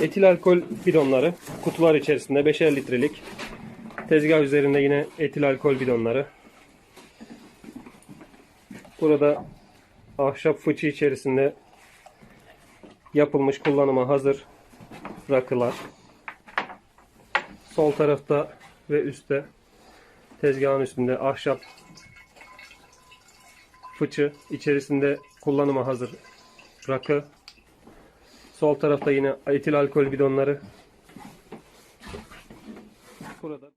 Etil alkol bidonları kutular içerisinde 5'er litrelik. Tezgah üzerinde yine etil alkol bidonları. Burada ahşap fıçı içerisinde yapılmış kullanıma hazır rakılar. Sol tarafta ve üstte tezgahın üstünde ahşap fıçı içerisinde kullanıma hazır rakı. Sol tarafta yine etil alkol bidonları. Burada